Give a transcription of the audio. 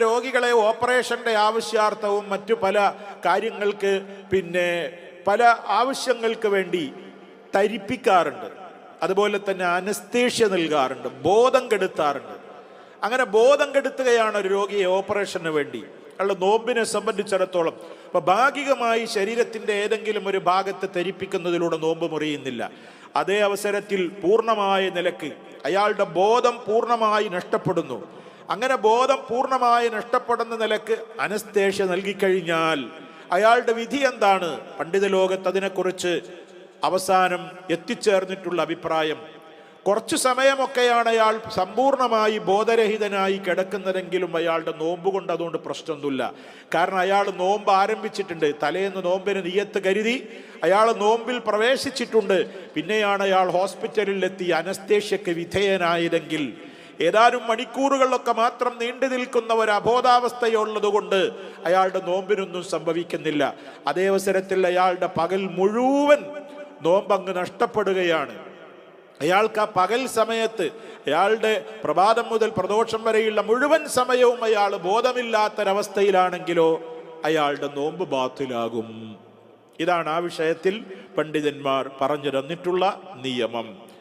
രോഗികളെ ഓപ്പറേഷന്റെ ആവശ്യാർത്ഥവും മറ്റു പല കാര്യങ്ങൾക്ക് പിന്നെ പല ആവശ്യങ്ങൾക്ക് വേണ്ടി തരിപ്പിക്കാറുണ്ട്. അതുപോലെ തന്നെ അനസ്തേഷ്യ നൽകാറുണ്ട് ബോധം കെടുത്താറുണ്ട്. അങ്ങനെ ബോധം കെടുത്തുകയാണ് ഒരു രോഗിയെ ഓപ്പറേഷന് വേണ്ടി. അയാളുടെ നോമ്പിനെ സംബന്ധിച്ചിടത്തോളം അപ്പൊ ഭാഗികമായി ശരീരത്തിന്റെ ഏതെങ്കിലും ഒരു ഭാഗത്ത് തരിപ്പിക്കുന്നതിലൂടെ നോമ്പ് മുറിയുന്നില്ല. അതേ അവസരത്തിൽ പൂർണമായ നിലയ്ക്ക് അയാളുടെ ബോധം പൂർണമായി നഷ്ടപ്പെടുന്നു. അങ്ങനെ ബോധം പൂർണമായി നഷ്ടപ്പെടുന്ന നിലയ്ക്ക് അനസ്തേഷ്യ നൽകിക്കഴിഞ്ഞാൽ അയാളുടെ വിധി എന്താണ്? പണ്ഡിത ലോകത്ത് അതിനെക്കുറിച്ച് അവസാനം എത്തിച്ചേർന്നിട്ടുള്ള അഭിപ്രായം. കുറച്ചു സമയമൊക്കെയാണ് അയാൾ സമ്പൂർണമായി ബോധരഹിതനായി കിടക്കുന്നതെങ്കിലും അയാളുടെ നോമ്പ് കൊണ്ട് അതുകൊണ്ട് പ്രശ്നമൊന്നുമില്ല. കാരണം അയാൾ നോമ്പ് ആരംഭിച്ചിട്ടുണ്ട്. തലേന്ന് നോമ്പിന് നീയത്ത് കരുതി അയാൾ നോമ്പിൽ പ്രവേശിച്ചിട്ടുണ്ട്. പിന്നെയാണ് അയാൾ ഹോസ്പിറ്റലിൽ എത്തി അനസ്തേഷ്യക്ക് വിധേയനായതെങ്കിൽ ഏതാനും മണിക്കൂറുകളിലൊക്കെ മാത്രം നീണ്ടു നിൽക്കുന്ന ഒരു അബോധാവസ്ഥയുള്ളതുകൊണ്ട് അയാളുടെ നോമ്പിനൊന്നും സംഭവിക്കുന്നില്ല. അതേ അവസരത്തിൽ അയാളുടെ പകൽ മുഴുവൻ നോമ്പങ്ങ് നഷ്ടപ്പെടുകയാണ്. അയാൾക്ക് ആ പകൽ സമയത്ത് അയാളുടെ പ്രഭാതം മുതൽ പ്രദോഷം വരെയുള്ള മുഴുവൻ സമയവും അയാൾ ബോധമില്ലാത്തൊരവസ്ഥയിലാണെങ്കിലോ അയാളുടെ നോമ്പ് ബാത്തിലാകും. ഇതാണ് ആ വിഷയത്തിൽ പണ്ഡിതന്മാർ പറഞ്ഞു തന്നിട്ടുള്ള നിയമം.